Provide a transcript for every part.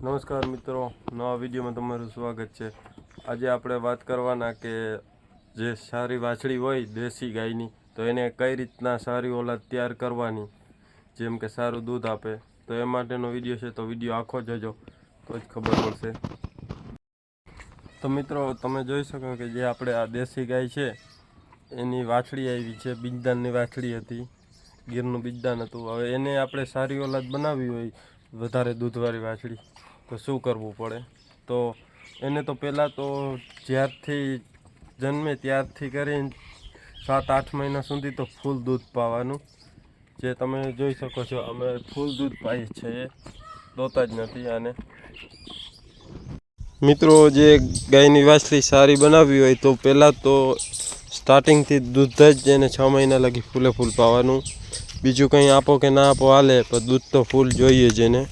નમસ્કાર મિત્રો, નવા વિડીયોમાં તમારું સ્વાગત છે. આજે આપણે વાત કરવાના કે જે સારી વાછડી હોય દેશી ગાયની, તો એને કઈ રીતના સારી ઓલાદ તૈયાર કરવાની, જેમ કે સારું દૂધ આપે, તો એ માટેનો વીડિયો છે, તો વીડિયો આખો જજો, તો જ ખબર પડશે. તો મિત્રો, તમે જોઈ શકો કે જે આપણે આ દેશી ગાય છે, એની વાછડી આવી છે બીજદાનની વાછડી હતી, ગીરનું બીજદાન હતું. હવે એને આપણે સારી ઓલાદ બનાવવી હોય, વધારે દૂધવાળી વાછડી. તો શું કરવું પડે? તો એને તો પહેલાં તો જ્યારથી જન્મે ત્યારથી કરીને સાત, આઠ મહિના સુધી તો ફૂલ દૂધ પાવાનું. જે તમે જોઈ શકો છો, અમે ફૂલ દૂધ પાઈએ છીએ દોતા જ નથી આને. મિત્રો, જે ગાયની વાછલી સારી બનાવવી હોય તો પહેલાં તો સ્ટાર્ટિંગથી દૂધ જ એને છ મહિના લગી ફૂલે ફૂલ પાવાનું. બીજું કંઈ આપો કે ના આપો, હાલે, પણ દૂધ તો ફૂલ જોઈએ જ એને.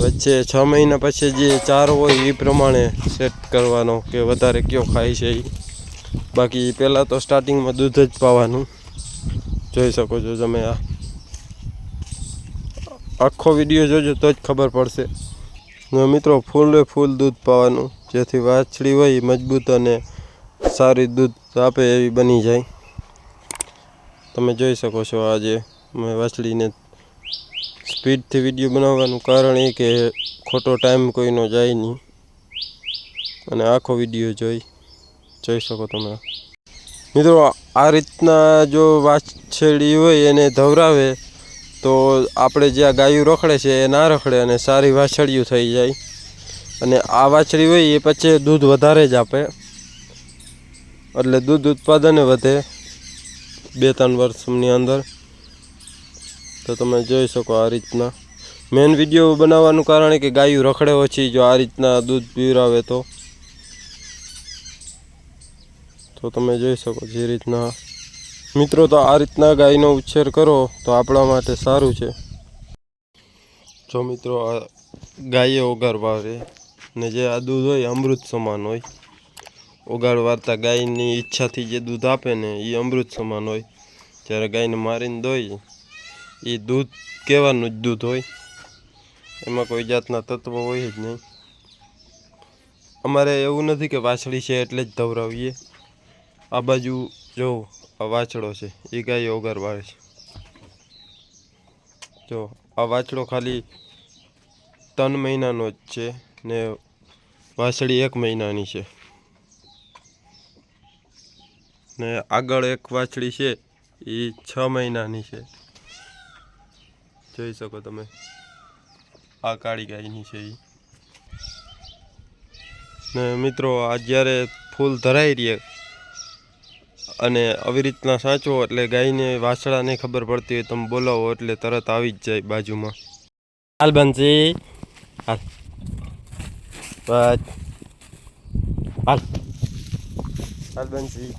વચ્ચે છ મહિના પછી જે ચારો હોય એ પ્રમાણે સેટ કરવાનો કે વધારે કયો ખાય છે એ બાકી પહેલાં તો સ્ટાર્ટિંગમાં દૂધ જ પાવાનું. જોઈ શકો છો તમે આ. આખો વીડિયો જોજો તો જ ખબર પડશે. મિત્રો ફૂલે ફૂલ દૂધ પાવાનું. જેથી વાછડી હોય મજબૂત અને સારી દૂધ આપે એવી બની જાય. તમે જોઈ શકો છો આજે મેં વાછડીને સ્પીડથી વીડિયો બનાવવાનું કારણ એ કે ખોટો ટાઈમ કોઈનો જાય નહીં. અને આખો વીડિયો જોઈ જોઈ શકો તમે. મિત્રો, આ રીતના જો વાછેડી હોય એને ધવરાવે, તો આપણે જે આ ગાયું રખડે છે એ ના રખડે અને સારી વાછડીઓ થઈ જાય. અને આ વાછડી હોય એ પછી દૂધ વધારે જ આપે. એટલે દૂધ ઉત્પાદન વધે બે ત્રણ વર્ષની અંદર. તો તમે જોઈ શકો આ રીતના. મેન વીડિયો બનાવવાનું કારણ કે ગાયું રખડે ઓછી જો આ રીતના દૂધ પીવરાવે તો. તમે જોઈ શકો જે રીતના. મિત્રો, તો આ રીતના ગાયનો ઉછેર કરો તો આપણા માટે સારું છે. જો મિત્રો, આ ગાયે ઓગાર વાવે ને જે આ દૂધ હોય અમૃત સમાન હોય. ઓગાળ વારતા ગાયની ઈચ્છાથી જે દૂધ આપે ને એ અમૃત સમાન હોય. જ્યારે ગાયને મારીને દોઈ એ દૂધ કહેવાનું જ દૂધ હોય. એમાં કોઈ જાતના તત્વો હોય જ નહીં. અમારે એવું નથી કે વાછડી છે એટલે જ ધવરાવીએ. આ બાજુ જો, આ વાછડો છે એ ગાય ઓગર વાળે છે. જો, આ વાછડો ખાલી ત્રણ મહિનાનો જ છે ને વાછડી એક મહિનાની છે. ને આગળ એક વાછડી છે એ છ મહિનાની છે. જોઈ શકો તમે. આ કાળી ગાયની છે ને મિત્રો, આ જ્યારે ફૂલ ધરાઈ રહે અને આવી રીતના સાચવો એટલે ગાયને વાછડાને ખબર પડતી હોય તમે બોલાવો એટલે તરત આવી જ જાય બાજુમાં. હાલ બંસી, હાલ. હાલ. હાલ બંસી.